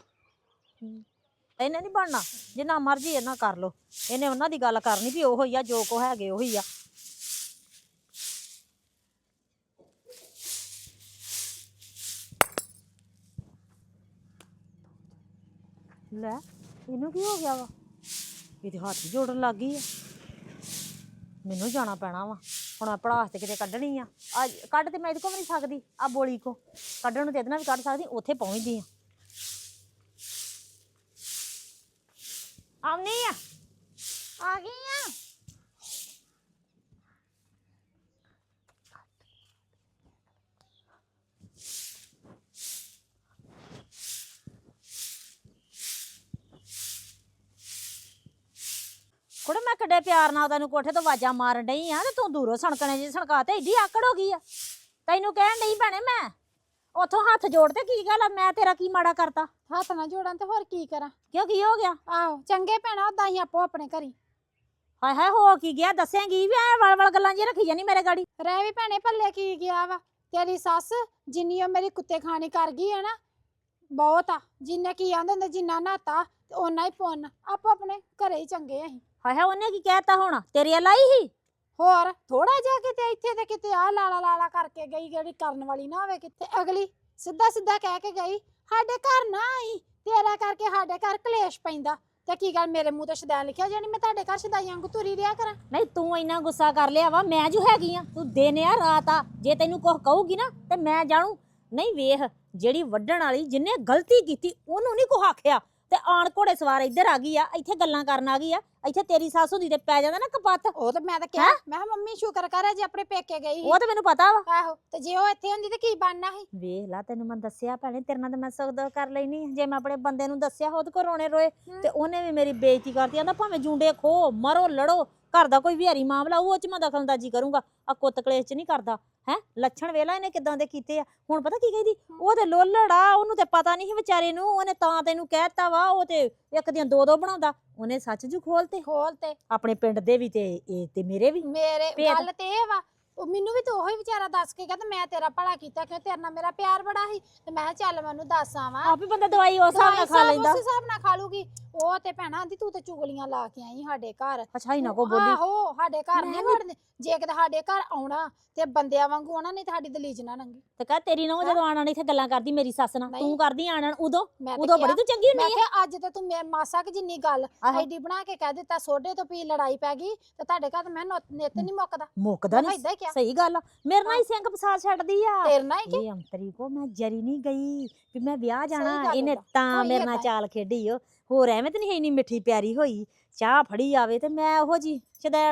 ਇਹਨੇ ਨਹੀਂ ਬਣਨਾ। ਜਿੰਨਾ ਮਰਜ਼ੀ ਇਹਨਾਂ ਕਰ ਲੋ ਇਹਨੇ ਉਹਨਾਂ ਦੀ ਗੱਲ ਕਰਨੀ ਵੀ ਉਹੋ ਹੀ ਆ, ਜੋ ਕੋ ਹੈਗੇ ਉਹੀ ਆ। ਲੈ, ਇਹਨੂੰ ਕੀ ਹੋ ਗਿਆ ਵਾ? ਇਹਦੇ ਹੱਥ ਹੀ ਜੋੜਨ ਲੱਗ ਗਈ ਆ। ਮੈਨੂੰ ਜਾਣਾ ਪੈਣਾ ਵਾ। ਹੁਣ ਮੈਂ ਪੜਾਸ ਤੇ ਕਿਤੇ ਕੱਢਣੀ ਆ। ਆ ਕੱਢ ਤੇ ਮੈਂ ਇਹਦੇ ਕੋ ਵੀ ਨਹੀਂ ਸਕਦੀ ਆ ਬੋਲੀ ਕੋ। ਕੱਢਣ ਨੂੰ ਤੇ ਇਹਦੇ ਨਾਲ ਵੀ ਕੱਢ ਸਕਦੀ, ਉੱਥੇ ਪਹੁੰਚਦੀ ਆ। ਕੁੜੇ ਮੈਂ ਕਿੱਡੇ ਪਿਆਰ ਨਾਲ ਤੈਨੂੰ ਕੋਠੇ ਤੋਂ ਆਵਾਜ਼ਾਂ ਮਾਰਨ ਡਈ ਆ ਤੇ ਤੂੰ ਦੂਰੋਂ ਸਣਕਣੇ ਜੀ ਸਣਕਾ ਤੇ ਏਡੀ ਆਕੜ ਹੋ ਗਈ ਆ। ਤੈਨੂੰ ਕਹਿਣ ਡਈ ਭੈਣੇ ਮੈਂ ਉਥੋਂ ਹੱਥ ਜੋੜ ਤੇ ਕੀ ਗੱਲ ਆ? ਮੈਂ ਤੇਰਾ ਕੀ ਮਾੜਾ ਕਰਤਾ? ਹੱਥ ਨਾ ਜੋੜਾਂ ਤੇ ਹੋਰ ਕੀ ਕਰਾਂ? ਕਿਉਂ ਕੀ ਹੋ ਗਿਆ? ਆਹੋ ਚੰਗੇ ਭੈਣਾ ਉਦਾਂ ਹੀ ਆਪੋ ਆਪਣੇ ਘਰੀ। ਹਾਏ ਹਾਏ ਹੋ ਕੀ ਗਿਆ? ਦੱਸੇਂਗੀ ਵੀ ਐ ਵਲ ਵਲ ਗੱਲਾਂ ਜੀ ਰੱਖੀ ਜਾਨੀ ਮੇਰੇ ਗਾੜੀ। ਰਹਿ ਵੀ ਭੈਣੇ ਭੱਲੇ ਕੀ ਗਿਆ ਵਾ? ਤੇਰੀ ਸੱਸ ਜਿੰਨੀ ਉਹ ਮੇਰੀ ਕੁੱਤੇ ਖਾਣੀ ਕਰ ਗਈ ਹੈ ਨਾ ਬਹੁਤ ਆ। ਜਿੰਨੇ ਕੀ ਆਂਦੇ ਹੁੰਦੇ ਜਿੰਨਾ ਨਾਤਾ ਓਨਾ ਹੀ ਪੁੰਨ। ਆਪੋ ਆਪਣੇ ਘਰੇ ਹੀ ਚੰਗੇ ਅਸੀਂ। ਹਾਏ ਹਾਏ ਉਹਨੇ ਕੀ ਕਹਿਤਾ ਹੁਣ? ਤੇਰੀ ਲਾਈ ਹੀ ਹੋਰ ਥੋੜਾ ਜਿਹਾ ਕਿਤੇ ਇੱਥੇ ਤੇ ਕਿਤੇ ਆ ਲਾਲਾ ਲਾਲਾ ਕਰਕੇ ਗਈ ਜਿਹੜੀ ਕਰਨ ਵਾਲੀ ਨਾ ਹੋਵੇ ਕਿਤੇ ਅਗਲੀ ਸਿੱਧਾ ਸਿੱਧਾ ਕਹਿ ਕੇ ਗਈ ਸਾਡੇ ਘਰ ਨਾ ਆਈ ਤੇਰਾ ਕਰਕੇ ਸਾਡੇ ਘਰ ਕਲੇਸ਼ ਪੈਂਦਾ। ਤੇ ਕੀ ਗੱਲ ਮੇਰੇ ਮੂੰਹ ਤੇ ਸ਼ਦਾਨ ਲਿਖਿਆ ਜਾਨੀ ਮੈਂ ਤੁਹਾਡੇ ਘਰ ਸ਼ਦਾਈਆਂ ਵਾਂਗੂ ਤੁਰੀ ਰਿਆ ਕਰਾਂ? ਨਹੀਂ ਤੂੰ ਇੰਨਾ ਗੁੱਸਾ ਕਰ ਲਿਆ ਵਾ ਮੈਂ ਜੋ ਹੈਗੀ ਆ? ਤੂੰ ਦਿਨ ਆ ਰਾਤ ਆ ਜੇ ਤੈਨੂੰ ਕੁਝ ਕਹੂਗੀ ਨਾ ਤੇ ਮੈਂ ਜਾਣੂ। ਨਹੀਂ ਵੇਖ ਜਿਹੜੀ ਵੱਢਣ ਵਾਲੀ ਜਿੰਨੇ ਗਲਤੀ ਕੀਤੀ ਉਹਨੂੰ ਨਹੀਂ ਕੁਛ ਆਖਿਆ। ਤੇ ਆਣ ਘੋੜੇ ਸਵਾਰ ਇੱਧਰ ਆ ਗਈ ਆ ਇੱਥੇ ਗੱਲਾਂ ਕਰਨ ਆ ਗਈ ਆ। ਇੱਥੇ ਤੇਰੀ ਸੱਸ ਹੁੰਦੀ ਤੇ ਪੈ ਜਾਂਦਾ ਨਾ ਕਪੱਤ ਉਹ ਤਾਂ ਮੈਂ ਤਾਂ ਕਿਹਾ ਮੈਂ ਕਿਹਾ ਮੰਮੀ ਸ਼ੁਕਰ ਕਰ ਜੇ ਆਪਣੇ ਪੇਕੇ ਗਈ ਸੀ। ਉਹ ਤਾਂ ਮੈਨੂੰ ਪਤਾ ਵਾ। ਆਹੋ ਤੇ ਜੇ ਉਹ ਇੱਥੇ ਹੁੰਦੀ ਤੇ ਕੀ ਬਣਨਾ ਸੀ? ਵੇਖ ਲਾ ਤੈਨੂੰ ਮੈਂ ਦੱਸਿਆ ਭੈਣੇ ਤੇਰੇ ਨਾਲ ਤਾਂ ਮੈਂ ਸਗਦ ਕਰ ਲੈਣੀ ਜੇ ਮੈਂ ਆਪਣੇ ਬੰਦੇ ਨੂੰ ਦੱਸਿਆ ਉਹਦੇ ਕੋ ਰੋਣੇ ਰੋਏ। ਤੇ ਉਹਨੇ ਵੀ ਮੇਰੀ ਬੇਇੱਜ਼ਤੀ ਕਰਤੀ ਆਂਦਾ ਭਾਵੇਂ ਜੁੰਡੇ ਖੋ ਮਰੋ ਲੜੋ ਘਰ ਦਾ ਕੋਈ ਵਿਹਾਰੀ ਮਾਮਲਾ ਉਹ ਚ ਮੈਂ ਦਖਲਅੰਦਾਜ਼ੀ ਕਰੂੰਗਾ। ਆ ਕੁੱਤ ਕਲੇਸ਼ ਚ ਨਹੀਂ ਕਰਦਾ ਹੈ? ਲੱਛਣ ਵੇਲਾ ਇਹਨੇ ਕਿਦਾਂ ਦੇ ਕੀਤੇ ਆ। ਹੁਣ ਪਤਾ ਕੀ ਕਹਿੰਦੀ? ਉਹ ਤੇ ਲੋਲੜਾ ਉਹਨੂੰ ਤੇ ਪਤਾ ਨਹੀਂ ਸੀ ਵਿਚਾਰੇ ਨੂੰ ਉਹਨੇ ਤਾਂ ਤੈਨੂੰ ਕਹਿਤਾ ਵਾ ਉਹ ਤੇ ਇੱਕ ਦੀਆਂ ਦੋ ਦੋ ਬਣਾਉਂਦਾ। ਉਹਨੇ ਸੱਚ ਜੂ ਖੋਲਤੇ ਖੋਲ ਤੇ। ਆਪਣੇ ਪਿੰਡ ਦੇ ਵੀ ਤੇ ਇਹ ਤੇ ਮੇਰੇ ਵੀ? ਮੇਰੇ ਭੇਦ। ਗੱਲ ਤੇ ਇਹ ਵਾ ਉਹ ਮੈਨੂੰ ਵੀ ਤੇ ਉਹੀ ਵਿਚਾਰਾ ਦੱਸ ਕੇ ਕਹਿੰਦਾ ਮੈਂ ਤੇਰਾ ਭਲਾ ਕੀਤਾ ਕਿਉਂ? ਤੇਰੇ ਨਾਲ ਮੇਰਾ ਪਿਆਰ ਬੜਾ ਸੀ। ਤੇ ਮੈਂ ਕਿਹਾ ਚੱਲ ਮੈਨੂੰ ਦੱਸ ਆਵਾਂ ਆਪੇ ਬੰਦਾ ਦਵਾਈ ਉਸ ਹਿਸਾਬ ਨਾਲ ਖਾ ਦਵਾਈ ਲੈਂਦਾ। ਉਸ ਹਿਸਾਬ ਨਾਲ ਖਾ ਲੂਗੀ। ਉਹ ਤੇ ਭੈਣਾ ਆਂਦੀ ਤੂੰ ਤੇ ਚੁਗਲੀਆਂ ਲਾ ਕੇ ਆਈ ਸਾਡੇ ਘਰ। ਅੱਛਾ ਹੀ ਨਾ ਕੋ ਬੋਲੀ। ਆਹੋ ਸਾਡੇ ਘਰ ਨਹੀਂ ਮੈਂ ਵੀ- ਵੜਦੇ ਜੇ ਕਿਤੇ ਸਾਡੇ ਘਰ ਆਉਣਾ ਤੇ ਬੰਦਿਆਂ ਵਾਂਗੂ ਆਉਣਾ ਨਹੀਂ ਤੇ ਸਾਡੀ ਦਲੀਜ ਨਾ ਨੰਗੀ ਤੇ ਕਹ ਤੇਰੀ ਨੂੰ ਜਦੋਂ ਆਣਨ ਇੱਥੇ ਗੱਲਾਂ ਕਰਦੀ ਮੇਰੀ ਸੱਸ ਨਾਲ। ਨਹੀਂ। ਤੂੰ ਕਰਦੀ ਆਣਨ ਉਦੋਂ? ਮੈਂ ਉਦੋਂ ਬੜੀ ਤੂੰ ਚੰਗੀ ਮੈਂ ਹੁੰਦੀ ਆ। ਕਿਹਾ ਅੱਜ ਤੇ ਤੂੰ ਮੇ ਮਾਸਾ ਕਿ ਜਿੰਨੀ ਗੱਲ। ਐਡੀ ਬਣਾ ਕੇ ਕਹਿ ਦਿੱਤਾ ਸੋਡੇ ਤੋਂ ਪੀ ਲੜਾਈ ਪੈ ਗਈ ਤੇ ਤੁਹਾਡੇ ਘਰ ਮੈਂ ਨੁੱਤ- ਨਹੀਂ ਮੁੱਕਦਾ। ਮੁੱਕਦਾ ਮੈਂ ਨਹੀਂ ਸਹੀ ਗੱਲ ਮੇਰੇ ਨਾਲ ਹੀ ਸਿੰਘ ਫਸਾ ਛੱਡਦੀ ਆ। ਤੇਰੇ ਨਾਲ ਹੀ ਕਿ ਅੰਤਰੀ ਕੋ ਮੈਂ ਜਰੀ ਨਹੀਂ ਗਈ। ਵੀ ਮੈਂ ਵਿਆਹ ਜਾਣਾ ਗੱਲ ਇਹਨੇ। ਤਾਂ ਹੋਈ ਮੇਰੇ ਨਾਲ ਏਦਾਂ। ਚਾਲ ਖੇਡੀ ਓ। ਹੋਰ ਐਵੇਂ ਤੇ ਨਹੀਂ ਇੰਨੀ ਮਿੱਠੀ ਪਿਆਰੀ ਹੋਈ। ਚਾਹ ਫੜੀ ਆਵੇ ਤੇ ਮੈਂ ਉਹੋ ਜੀ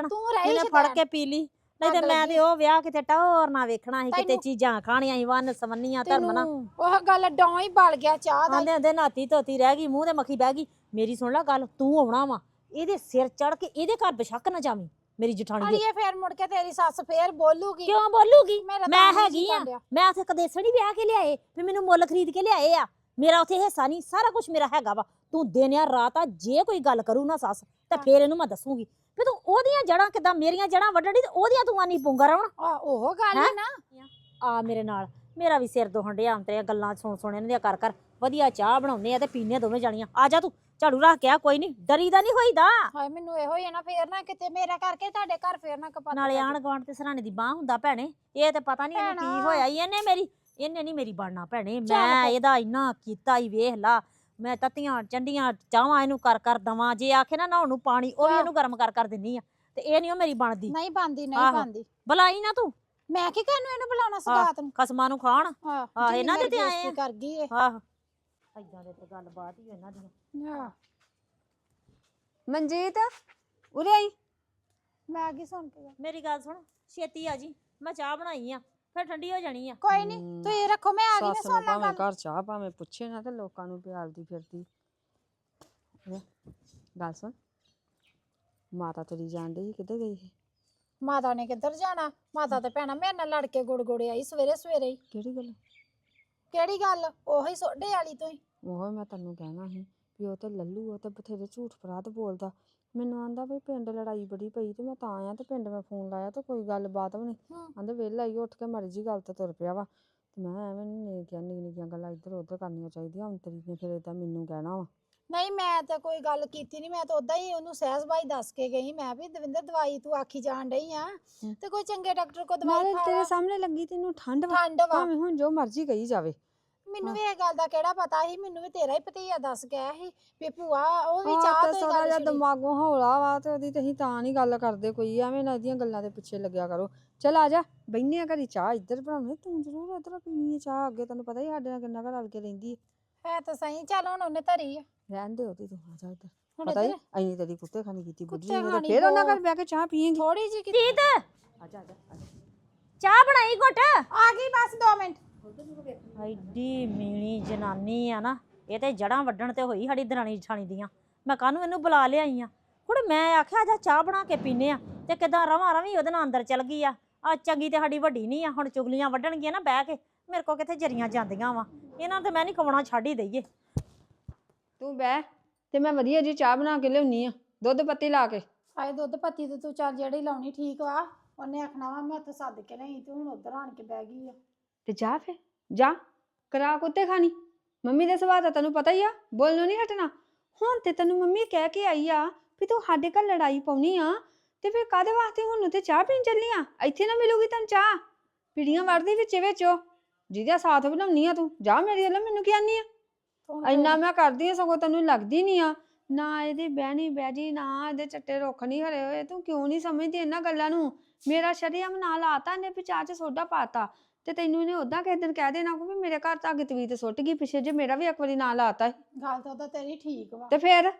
ਤੂੰ ਰਹੀ ਇਹਨੇ ਫੜ ਕੇ ਪੀ ਲਈ। ਨਹੀਂ ਤੇ ਅੱਗ ਮੈਂ ਲੱਗੀ। ਤੇ ਉਹ ਵਿਆਹ ਕਿਤੇ ਟੌਰ ਨਾ ਵੇਖਣਾ ਸੀ ਕਿਤੇ ਤੈਨੂੰ- ਚੀਜ਼ਾਂ ਖਾਣੀਆਂ ਸੀ ਵੰਨ ਸਵੰਨੀਆਂ ਧਰਮਣਾ ਤੈਨੂੰ ਉਹ ਗੱਲ ਡੌਂ ਹੀ ਬਲ ਗਿਆ ਚਾਹ ਦਾ। ਆਂਦੇ ਆਂਦੇ ਨਾਤੀ ਧੋਤੀ ਰਹਿ ਗਈ ਮੂੰਹ ਤੇ ਮੱਖੀ ਬਹਿ ਗਈ। ਮੇਰੀ ਸੁਣ ਲੈ ਗੱਲ ਤੂੰ ਆਉਣਾ ਵਾ। ਇਹਦੇ ਸਿਰ ਚੜ ਕੇ ਇਹਦੇ ਘਰ ਬਸ਼ੱਕ ਨਾ ਜਾਵੀਂ। ਮੇਰੀ ਜਠਾਣੀ ਦੇ ਅੜੀਏ ਫੇਰ ਮੁੜ ਕੇ ਤੇਰੀ ਸੱਸ ਫੇਰ ਬੋਲੂਗੀ। ਕਿਉਂ ਬੋਲੂਗੀ? ਮੇਰਾ ਤਾਂ ਮੈਂ ਆਪ ਹੈਗੀ ਆ। ਕਰਨ ਡਿਆ। ਮੈਂ ਉੱਥੇ ਕਦੇਸਣੀ ਵਿਆਹ ਕੇ ਲਿਆਏ ਵੀ ਮੈਨੂੰ ਮੁੱਲ ਖਰੀਦ ਕੇ ਲਿਆਏ ਆ। ਮੇਰਾ ਉੱਥੇ ਹਿੱਸਾ ਨਹੀਂ ਸਾਰਾ ਕੁਝ ਮੇਰਾ ਹੈਗਾ ਵਾ। ਤੂੰ ਦਿਨ ਆ ਰਾਤ ਆ ਜੇ ਕੋਈ ਗੱਲ ਕਰੂ ਨਾ ਸੱਸ ਤੇ ਹਾਂ। ਫੇਰ ਇਹਨੂੰ ਮੈਂ ਦੱਸੂਗੀ। ਵੀ ਤੂੰ ਉਹਦੀਆਂ ਜੜਾਂ ਕਿਦਾਂ ਮੇਰੀਆਂ ਜੜਾਂ ਵੱਢਣੀ ਤੇ ਉਹਦੀਆਂ ਤੂੰ ਆਨੀ ਪੁੰਗਾ ਰਵਣ ਆਹ, ਉਹ ਗੱਲ ਹੈਂ? ਹੀ ਨਾ। ਆ ਮੇਰੇ ਨਾਲ। ਮੇਰਾ ਵੀ ਸਿਰ ਦੁਖਣ ਡਿਆ ਅੰਤਰੇ ਗੱਲਾਂ ਸੁਣ ਸੁਣ ਇਹਨਾਂ ਦੀਆਂ ਕਰ ਕਰ। ਵਧੀਆ ਚਾਹ ਬਣਾਉਨੇ ਆ ਤੇ ਪੀਨੇ ਦੋਵੇਂ ਜਾਣੀਆਂ। ਆ ਜਾ ਤੂੰ ਝਾੜੂ ਰੱਖ ਕੇ ਆ ਕੋਈ ਨਹੀਂ ਡਰੀਦਾ ਨਹੀਂ ਹੋਈਦਾ। ਹਾਏ ਮੈਨੂੰ ਇਹੋ ਹੀ ਆ ਨਾ ਫੇਰ ਨਾ ਕਿਤੇ ਮੇਰਾ ਕਰਕੇ ਤੁਹਾਡੇ ਘਰ ਫੇਰ ਨਾ ਕਪੱਤ ਨਾਲੇ ਆਣ ਗਵਾਂਡ ਤੇ ਸਰਾਣੇ ਦੀ ਬਾਹ ਹੁੰਦਾ ਭੈਣੇ ਇਹ ਤੇ ਪਤਾ ਨਹੀਂ ਇਹਨੂੰ ਕੀ। ਹੋਇਆ ਈ ਇਹਨੇ ਮੇਰੀ ਇਹਨੇ ਨਹੀਂ ਮੇਰੀ ਬਣਨਾ ਭੈਣੇ। ਮੈਂ। ਇਹਦਾ ਇੰਨਾ ਕੀਤਾ ਹੀ ਵੇਖ ਲਾ। ਮੈਂ ਤਤੀਆਂ ਚੰਡੀਆਂ ਚਾਹਾਂ ਇਹਨੂੰ ਕਰ ਕਰ ਦਵਾਂ। ਜੇ ਆਖੇ ਨਾ ਨਹਾਉਣ ਨੂੰ ਪਾਣੀ ਉਹ ਵੀ। ਇਹਨੂੰ ਗਰਮ ਕਰ ਕਰ ਦਿੰਨੀ ਆ ਤੇ ਇਹ ਨਹੀਂ ਉਹ ਮੇਰੀ ਬਣਦੀ। ਨਹੀਂ ਬੰਦੀ ਨਹੀਂ। ਬੰਦੀ ਬੁਲਾਈ ਨਾ ਤੂੰ। ਮੈਂ ਕੀ ਕਰਨ ਇਹਨੂੰ ਬੁਲਾਉਣਾ ਸਗਾਤ ਨੂੰ? ਖਸਮਾਂ ਨੂੰ ਖਾਣ? ਆਹ ਆਹ, ਇਹਨਾਂ ਦੇ ਤੇ ਆਏ ਆ। ਕਰ ਗਈ ਇਹ ਆਹ ਏਦਾਂ ਦੇ ਤੇ ਗੱਲਬਾਤ ਹੀ ਇਹਨਾਂ ਦੀ। ਆਹ, ਮਨਜੀਤ ਉਰੇ ਆਈ। ਮੈਂ ਕੀ ਸੁਣ ਕੇ ਗਿਆ? ਮੇਰੀ ਗੱਲ ਸੁਣ ਛੇਤੀ ਆ ਜੀ। ਮੈਂ ਚਾਹ ਬਣਾਈ ਆ ਫਿਰ ਠੰਡੀ ਹੋ ਜਾਣੀ ਆ। ਕੋਈ ਨਹੀਂ ਹਮ, ਤੁਸੀਂ ਰੱਖੋ ਮੈਂ ਆ ਗਈ ਮੈਂ ਸੱਸ ਸੁਣ ਨੂੰ ਲਾਂ ਭਾਵੇਂ ਗੱਲ ਘਰ ਚਾਹ ਭਾਵੇਂ ਪੁੱਛੇ ਨਾ ਤੇ ਲੋਕਾਂ ਨੂੰ ਪਿਆਲਦੀ ਫਿਰਦੀ। ਗੱਲ ਸੁਣ। ਮਾਤਾ ਤੇਰੀ ਜਾਣ ਡਈ ਸੀ, ਕਿੱਧਰ ਗਈ ਸੀ? ਮਾਤਾ ਨੇ ਕਿੱਧਰ ਜਾਣਾ? ਮਾਤਾ ਤੇ ਭੈਣਾ ਮੇਰੇ ਨਾਲ ਲੜ ਕੇ ਗੁੜ ਗੁੜੇ ਆਈ ਸਵੇਰੇ ਸਵੇਰੇ ਹੀ। ਕਿਹੜੀ ਗੱਲ? ਕਿਹੜੀ ਗੱਲ? ਉਹੀ ਸੋਡੇ ਵਾਲੀ ਤੋਂ ਹੀ। ਉਹ ਮੈਂ ਤੈਨੂੰ ਕਹਿਣਾ ਸੀ ਵੀ ਉਹ ਤੇ ਲੱਲੂ ਉਹ ਤੇ ਬਥੇਰੇ ਝੂਠ ਫਰਾਦ ਬੋਲਦਾ। ਮੈਨੂੰ ਆਂਦਾ ਵੀ ਪਿੰਡ ਲੜਾਈ ਬੜੀ ਪਈ ਤੇ ਮੈਂ ਤਾਂ ਆਇਆ ਤੇ ਪਿੰਡ ਮੈਂ ਫੋਨ ਲਾਇਆ ਤੇ ਕੋਈ ਗੱਲਬਾਤ ਵੀ ਨਹੀਂ ਹਮ। ਆਂਦੇ ਵਿਹਲਾ ਹੀ ਉੱਠ ਕੇ ਮਰ ਜੀ ਗੱਲ ਤੇ ਤੁਰ ਪਿਆ ਵਾ। ਤੇ ਮੈਂ ਐਵੇਂ ਨਹੀਂ ਕਿਹਾ ਨਿੱਕੀ ਨਿੱਕੀਆਂ ਗੱਲਾਂ ਇੱਧਰ ਉੱਧਰ ਕਰਨੀਆਂ ਚਾਹੀਦੀਆਂ। ਹੁਣ ਤੇਰੀ ਨੇ ਫਿਰ ਏਦਾਂ ਮੈਨੂੰ ਕਹਿਣਾ ਵਾ। ਨਹੀਂ ਮੈਂ ਤਾਂ ਕੋਈ ਗੱਲ ਕੀਤੀ ਨਹੀਂ ਮੈਂ ਤਾਂ ਉਦਾਂ ਹੀ ਉਹਨੂੰ ਸਹਿਜ ਬਾਈ ਦੱਸ ਕੇ ਗਈ ਮੈਂ ਵੀ ਦਵਿੰਦਰ ਦਵਾਈ ਤੂੰ ਆਖੀ ਜਾਣ ਡਈ ਆ। ਤੇ ਕੋਈ ਚੰਗੇ ਡਾਕਟਰ ਕੋ ਦਵਾਈ ਖਾ ਤੇਰੇ। ਸਾਹਮਣੇ ਲੱਗੀ ਤੈਨੂੰ ਠੰਡ ਵਾ ਠੰਡ ਵਾ ਭਾਵੇਂ ਹੁਣ ਜੋ ਮਰਜ਼ੀ ਕਹੀ ਜਾਵੇ ਮੈਨੂੰ ਵੀ ਇਹ ਗੱਲ ਦਾ ਕਿਹੜਾ ਪਤਾ ਸੀ ਮੈਨੂੰ ਵੀ ਤੇਰਾ ਹੀ ਭਤੀਆ ਦੱਸ ਗਿਆ ਸੀ ਵੀ ਭੂਆ ਉਹ ਵੀ ਚਾਹ ਤੇ ਗੱਲ ਛਿੜੀ। ਦਿਮਾਗੋਂ ਹੌਲਾ ਵਾ ਤੇ ਉਹਦੀ ਤੇ ਅਸੀਂ ਤਾਂ ਨਹੀਂ ਗੱਲ ਕਰਦੇ ਕੋਈ ਐਵੇਂ ਨਾ ਇਹਦੀਆਂ ਗੱਲਾਂ ਦੇ ਪਿੱਛੇ ਲੱਗਿਆ ਕਰੋ ਚੱਲ ਆ ਜਾ ਬੈਨੇ ਆ ਘਰੀ ਚਾਹ ਇੱਧਰ ਬਣਾਉਣੀ ਤੂੰ ਜ਼ਰੂਰ ਇੱਧਰ ਪੀਣੀ ਹੈ ਚਾਹ ਅੱਗੇ ਤੈਨੂੰ ਪਤਾ ਹੀ ਸਾਡੇ ਨਾਲ ਕਿੰਨਾ ਘਰ ਰਲ ਕੇ ਰਹਿੰਦੀ ਹੈ ਹੈ ਤਾਂ ਸਹੀ ਚੱਲ ਹੁਣ ਉਹਨੇ ਧਰੀ ਆ। ਰਹਿਣ ਦੇ ਉਹਦੀ ਤੂੰ ਆ ਜਾ ਇੱਧਰ ਹੁਣ ਪਤਾ ਹੀ ਐਨੀ ਤੇਰੀ ਕੁੱਤੇ ਖਾਣੀ ਕੀਤੀ ਬੁੱਢੀ ਕੁੱਤੇ ਨੇ ਤੇ ਫੇਰ ਉਹਨਾਂ ਘਰ। ਬਹਿ ਕੇ ਚਾਹ ਪੀਏਂਗੀ। ਥੋੜੀ ਜੀ ਜੀਤ ਆ ਜਾ ਆ ਜਾ, ਆ ਜਾ। ਚਾਹ ਬਣਾਈ ਘੁੱਟ। ਆ ਗਈ ਬਸ 2 ਮਿੰਟ। ਐਡੀ ਮੀਣੀ ਜਨਾਨੀ ਆ ਨਾ ਇਹ ਤੇ ਜੜਾਂ ਵੱਢਣ ਤੇ ਹੋਈ ਸਾਡੀ ਦਰਾਣੀ ਜਠਾਣੀ ਦੀਆਂ। ਮੈਂ ਕਾਹਨੂੰ ਇਹਨੂੰ ਬੁਲਾ ਲਿਆਈ ਆ। ਹੁਣ ਮੈਂ ਆਖਿਆ ਜਾ ਚਾਹ ਬਣਾ ਕੇ ਪੀਨੇ ਆ। ਤੇ ਕਿਦਾਂ ਰਵਾਂ ਰਵੀ ਉਹਦੇ ਨਾਲ ਅੰਦਰ ਚਲ ਗਈ ਆ। ਆ ਚੰਗੀ ਤੇ ਸਾਡੀ ਵੱਡੀ ਨਹੀਂ ਆ ਹੁਣ ਚੁਗਲੀਆਂ ਵੱਢਣਗੀਆਂ ਨਾ ਬਹਿ ਕੇ। ਮੇਰੇ ਕੋ ਕਿੱਥੇ ਜਰੀਆਂ ਜਾਂਦੀਆਂ ਵਾ। ਇਹਨਾਂ ਤੇ ਮੈਂ ਨਹੀਂ ਕਵਣਾ ਛੱਡ ਹੀ ਦਈਏ। ਤੂੰ ਬਹਿ ਤੇ ਮੈਂ ਵਧੀਆ ਜੀ ਚਾਹ ਬਣਾ ਕੇ ਲਿਆਉਣੀ ਆ ਦੁੱਧ ਪੱਤੀ ਲਾ ਕੇ। ਆਏ ਦੁੱਧ ਪੱਤੀ ਤੇ ਤੂੰ ਚੱਲ ਜਿਹੜੀ ਲਾਉਣੀ ਠੀਕ ਵਾ ਉਹਨੇ ਆਖਣਾ ਵਾ ਮੈਂ ਉੱਥੇ ਸੱਦ ਕੇ ਲਈ ਤੂੰ ਹੁਣ ਉਧਰ ਆਣ ਕੇ ਬਹਿ ਗਈ ਆ। ਤੇ ਜਾ ਫੇ ਜਾ ਕਰਾ ਕੁੱਤੇ ਖਾਣੀ। ਮੰਮੀ ਦੇ ਸੁਭਾਅ ਦਾ ਤੈਨੂੰ ਪਤਾ ਹੀ ਆ ਬੋਲਣੋਂ ਨਹੀਂ ਹਟਣਾ। ਹੁਣ ਤੇ ਤੈਨੂੰ ਮੰਮੀ ਕਹਿ ਕੇ ਆਈ ਆ ਵੀ ਤੂੰ ਸਾਡੇ ਘਰ ਲੜਾਈ ਪਾਉਣੀ ਆ ਤੇ ਫਿਰ ਕਾਦੇ ਵਾਸਤੇ ਹੁਣ ਤੇ ਚਾਹ ਪੀਣ ਚੱਲੀ ਆ? ਇੱਥੇ ਨਾ ਮਿਲੂਗੀ ਤੈਨੂੰ ਚਾਹ। ਪੀੜੀਆਂ ਵੜਦੀ ਵਿੱਚ ਵਿੱਚੋਂ ਜਿਹਦਾ ਸਾਥ ਬਣਾਉਣੀ ਆ ਤੂੰ ਜਾ ਮੇਰੀ ਵੱਲੋਂ ਮੈਨੂੰ ਕੀ ਆਨੀ ਆ? ਇੰਨਾ ਮੈਂ ਕਰਦੀ ਆ ਸਗੋਂ ਤੈਨੂੰ ਲੱਗਦੀ ਨਹੀਂ ਆ। ਨਾ ਇਹਦੀ ਬਹਿਣੀ ਬਹਿਜੀ ਨਾ ਇਹਦੇ ਚੱਟੇ ਰੁੱਖ ਨਹੀਂ ਹਰੇ ਹੋਏ। ਤੂੰ ਕਿਉਂ ਨਹੀਂ ਸਮਝਦੀ ਇਹਨਾਂ ਗੱਲਾਂ ਨੂੰ? ਮੇਰਾ ਸ਼ਰੀਆਮ ਨਾਲ ਆਤਾ ਨੇ ਵੀ ਚਾਹ ਚ ਸੋਡਾ ਪਾਤਾ। ਤੇ ਤੈਨੂੰ ਇਹਨੇ ਉਦਾਂ ਕਿਸੇ ਦਿਨ ਕਹਿ ਦੇਣਾ ਕਿ ਮੇਰੇ ਘਰ ਤਾਂ ਅੱਗ ਤਵੀਤ ਸੁੱਟ ਗਈ ਪਿੱਛੇ ਜੇ ਮੇਰਾ ਵੀ ਇੱਕ ਵਾਰੀ ਨਾਂ ਲਾਤਾ। ਗੱਲ ਤਾਂ ਉਹਦਾ ਤੇਰੀ ਠੀਕ ਵਾ। ਤੇ ਫਿਰ?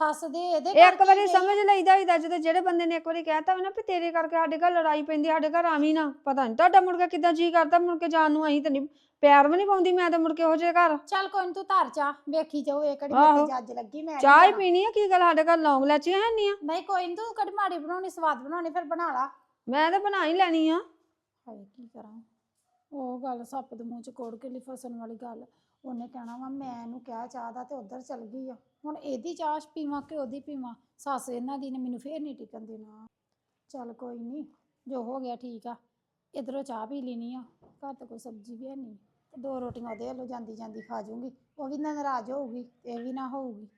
ਸੱਸ ਦੇ ਇਹਦੇ ਇੱਕ ਕਰਕੇ ਵਾਰੀ ਗਈ। ਸਮਝ ਲਈਦਾ ਹੁੰਦਾ ਜਦੋਂ ਜਿਹੜੇ ਬੰਦੇ ਨੇ ਇੱਕ ਵਾਰੀ ਕਹਿਤਾ ਵਾ ਨਾ ਵੀ ਤੇਰੇ ਕਰਕੇ ਸਾਡੇ ਘਰ ਲੜਾਈ ਪੈਂਦੀ ਸਾਡੇ ਘਰ ਆਵੀਂ ਨਾ ਪਤਾ ਨਹੀਂ ਤੁਹਾਡਾ ਮੁੜ ਕੇ ਕਿੱਦਾਂ ਜੀ ਕਰਦਾ ਮੁੜ ਕੇ ਜਾਣ ਨੂੰ ਅਸੀਂ ਤਾਂ ਨਹੀਂ ਪਿਆਰ ਵੀ ਨਹੀਂ ਪਾਉਂਦੀ ਮੈਂ ਤਾਂ ਮੁੜ ਕੇ ਉਹ ਜਿਹੇ ਘਰ ਚੱਲ ਕੋਈ ਨੀ ਤੂੰ ਧਰ ਚਾ ਵੇਖੀ ਜਾਓ ਇਹ ਕਿਹੜੀ ਆਹੋ। ਮੱਥੇ ਜੱਜ ਲੱਗੀ ਮੈਂ ਨੀ ਚਾਹ ਹੀ। ਪੀਣੀ ਆ ਕੀ ਗੱਲ ਸਾਡੇ ਘਰ ਲੌਂਗ ਲੈਚੀਆਂ ਹੈ ਨਹੀਂ ਆ ਨਹੀਂ ਕੋਈ ਨੀ ਤੂੰ ਕੜੀ ਮਾੜੀ ਬਣਾਉਣੀ ਸਵਾਦ ਬਣਾਉਣੀ ਫਿਰ ਬਣਾ ਲਾ ਮੈਂ ਤਾਂ ਬਣਾ ਹੀ ਲੈਣੀ ਆ ਹਾਏ ਕੀ ਕਰਾਂ ਉਹ ਗੱਲ ਸੱਪ ਦੇ ਮੂੰਹ ਚ ਕੋੜ ਕੇ ਲਈ ਫਸਣ ਵਾਲੀ ਗੱਲ ਉਹਨੇ ਕਹਿਣਾ ਵਾ, ਮੈਂ ਇਹਨੂੰ ਕਿਹਾ ਚਾਹ ਦਾ ਤੇ ਉਧਰ ਚਲ ਗਈ ਆ। ਹੁਣ ਇਹਦੀ ਚਾਹ ਪੀਵਾਂ ਕਿ ਉਹਦੀ ਪੀਵਾਂ? ਸੱਸ ਇਹਨਾਂ ਦੀ ਨੇ ਮੈਨੂੰ ਫੇਰ ਨਹੀਂ ਟਿਕਣ ਦੇਣਾ। ਚੱਲ ਕੋਈ ਨਹੀਂ ਜੋ ਹੋ ਗਿਆ ਠੀਕ ਆ। ਇਧਰੋਂ ਚਾਹ ਪੀ ਲੈਣੀ ਆ, ਘਰ ਤਾਂ ਕੋਈ ਸਬਜ਼ੀ ਵੀ ਹੈ ਨਹੀਂ ਤੇ ਦੋ ਰੋਟੀਆਂ ਉਹਦੇ ਵੱਲੋਂ ਜਾਂਦੀ ਜਾਂਦੀ ਖਾ ਜੂੰਗੀ। ਉਹ ਵੀ ਨਾ ਨਾਰਾਜ਼ ਹੋਊਗੀ ਤੇ ਇਹ ਵੀ ਨਾ ਹੋਊਗੀ।